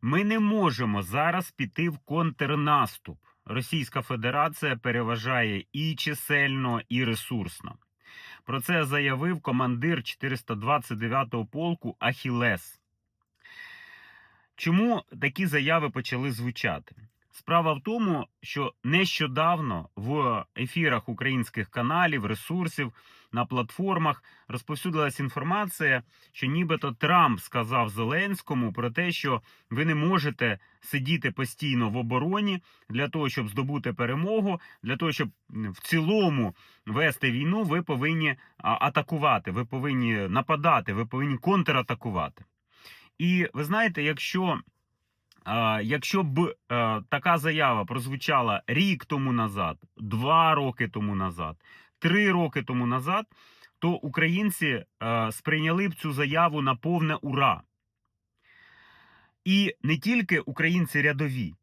Ми не можемо зараз піти в контрнаступ. Російська Федерація переважає і чисельно, і ресурсно. Про це заявив командир 429-го полку Ахілес. Чому такі заяви почали звучати? Справа в тому, що нещодавно в ефірах українських каналів, ресурсів на платформах розповсюдилась інформація, що нібито Трамп сказав Зеленському про те, що ви не можете сидіти постійно в обороні для того, щоб здобути перемогу, для того, щоб в цілому вести війну, ви повинні атакувати, ви повинні нападати, ви повинні контратакувати. І ви знаєте, якщо, якщо б е, така заява прозвучала рік тому назад, два роки тому назад, три роки тому назад, то українці е, сприйняли б цю заяву на повне ура. І не тільки українці рядові.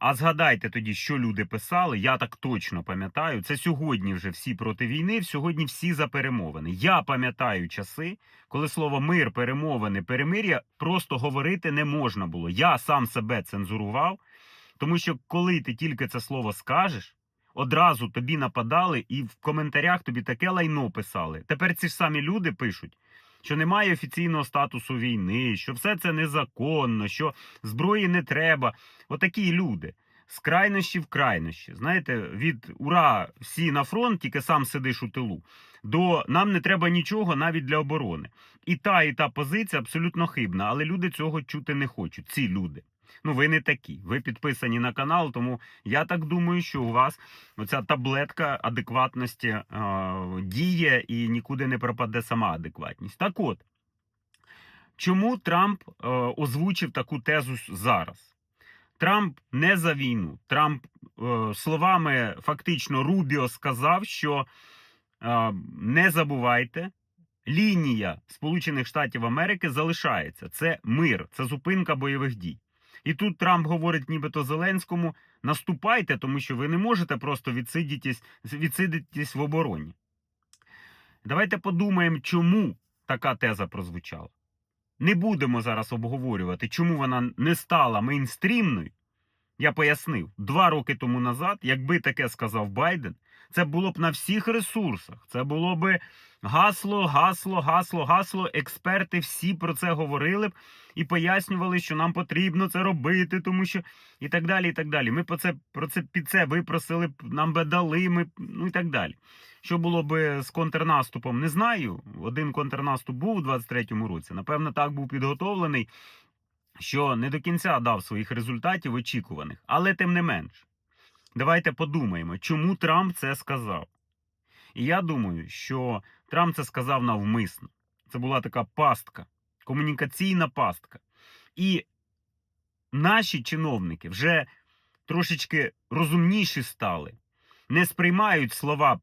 А згадайте тоді, що люди писали. Я так точно пам'ятаю. Це сьогодні вже всі проти війни, сьогодні всі за перемовини. Я пам'ятаю часи, коли слово мир, перемовини, перемир'я просто говорити не можна було. Я сам себе цензурував, тому що коли ти тільки це слово скажеш, одразу тобі нападали і в коментарях тобі таке лайно писали. Тепер ці ж самі люди пишуть. Що немає офіційного статусу війни, що все це незаконно, що зброї не треба. Отакі люди з крайнощі в крайнощі. Знаєте, від ура, всі на фронт, тільки сам сидиш у тилу, до нам не треба нічого навіть для оборони. І та, і та позиція абсолютно хибна, але люди цього чути не хочуть. Ці люди. Ну, ви не такі. Ви підписані на канал, тому я так думаю, що у вас оця таблетка адекватності е, діє і нікуди не пропаде сама адекватність. Так от, чому Трамп е, озвучив таку тезу зараз? Трамп не за війну. Трамп е, словами фактично Рубіо сказав, що е, не забувайте, лінія Сполучених Штатів Америки залишається. Це мир, це зупинка бойових дій. І тут Трамп говорить, нібито Зеленському: наступайте, тому що ви не можете просто відсидітись, в обороні. Давайте подумаємо, чому така теза прозвучала. Не будемо зараз обговорювати, чому вона не стала мейнстрімною. Я пояснив, два роки тому назад, якби таке сказав Байден, це було б на всіх ресурсах. Це було б гасло, гасло, гасло, гасло. Експерти всі про це говорили б і пояснювали, що нам потрібно це робити, тому що і так далі. і так далі. Ми по це, про це під це випросили б, нам би дали, ми, ну і так далі. Що було б з контрнаступом, не знаю. Один контрнаступ був у 23-му році. Напевно, так був підготовлений, що не до кінця дав своїх результатів очікуваних. Але тим не менш, давайте подумаємо, чому Трамп це сказав. І я думаю, що Трамп це сказав навмисно. Це була така пастка, комунікаційна пастка. І наші чиновники вже трошечки розумніші стали, не сприймають слова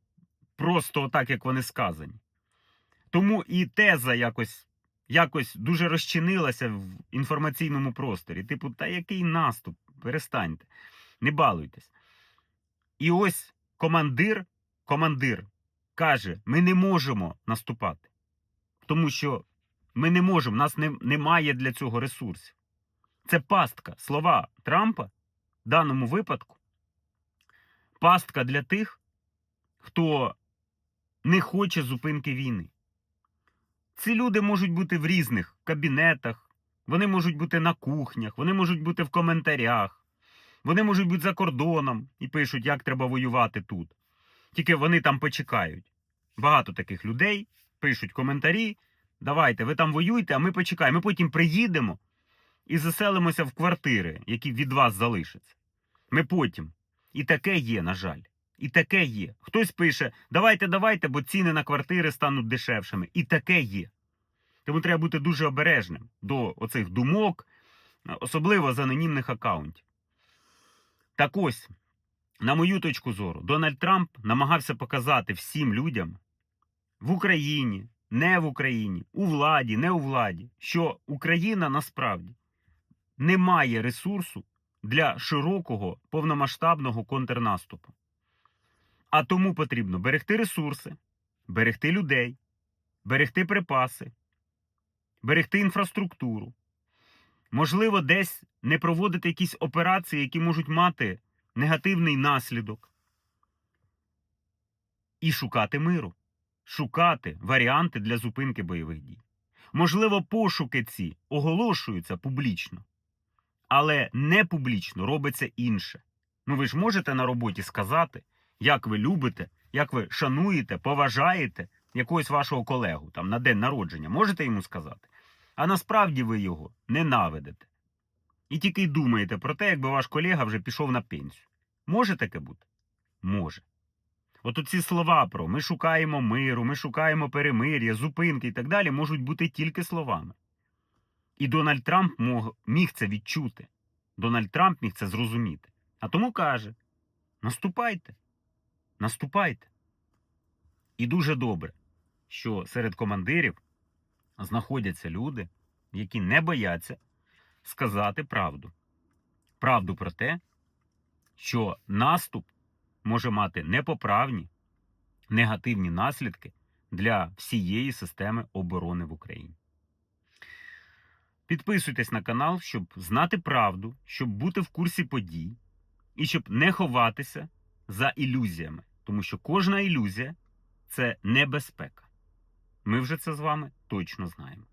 просто так, як вони сказані. Тому і теза якось, якось дуже розчинилася в інформаційному просторі. Типу, та який наступ? Перестаньте, не балуйтесь. І ось командир, командир каже: ми не можемо наступати, тому що ми не можемо, нас не, немає для цього ресурсів. Це пастка. Слова Трампа в даному випадку пастка для тих, хто не хоче зупинки війни. Ці люди можуть бути в різних кабінетах, вони можуть бути на кухнях, вони можуть бути в коментарях, вони можуть бути за кордоном і пишуть, як треба воювати тут. Тільки вони там почекають. Багато таких людей пишуть коментарі. Давайте, ви там воюйте, а ми почекаємо. Ми потім приїдемо і заселимося в квартири, які від вас залишаться. Ми потім. І таке є, на жаль. І таке є. Хтось пише: давайте, давайте, бо ціни на квартири стануть дешевшими. І таке є. Тому треба бути дуже обережним до оцих думок, особливо з анонімних акаунтів. Так ось, на мою точку зору, Дональд Трамп намагався показати всім людям в Україні, не в Україні, у владі, не у владі, що Україна насправді не має ресурсу для широкого повномасштабного контрнаступу. А тому потрібно берегти ресурси, берегти людей, берегти припаси, берегти інфраструктуру. Можливо, десь не проводити якісь операції, які можуть мати негативний наслідок. І шукати миру, шукати варіанти для зупинки бойових дій. Можливо, пошуки ці оголошуються публічно, але не публічно робиться інше. Ну ви ж можете на роботі сказати, як ви любите, як ви шануєте, поважаєте якогось вашого колегу там на день народження. Можете йому сказати? А насправді ви його ненавидите. І тільки й думаєте про те, якби ваш колега вже пішов на пенсію. Може таке бути? Може. От оці слова про ми шукаємо миру, ми шукаємо перемир'я, зупинки і так далі можуть бути тільки словами. І Дональд Трамп міг це відчути. Дональд Трамп міг це зрозуміти. А тому каже: наступайте, наступайте. І дуже добре, що серед командирів знаходяться люди, які не бояться сказати правду. Правду про те, що наступ може мати непоправні негативні наслідки для всієї системи оборони в Україні. Підписуйтесь на канал, щоб знати правду, щоб бути в курсі подій і щоб не ховатися за ілюзіями, тому що кожна ілюзія це небезпека. Ми вже це з вами точно знаємо.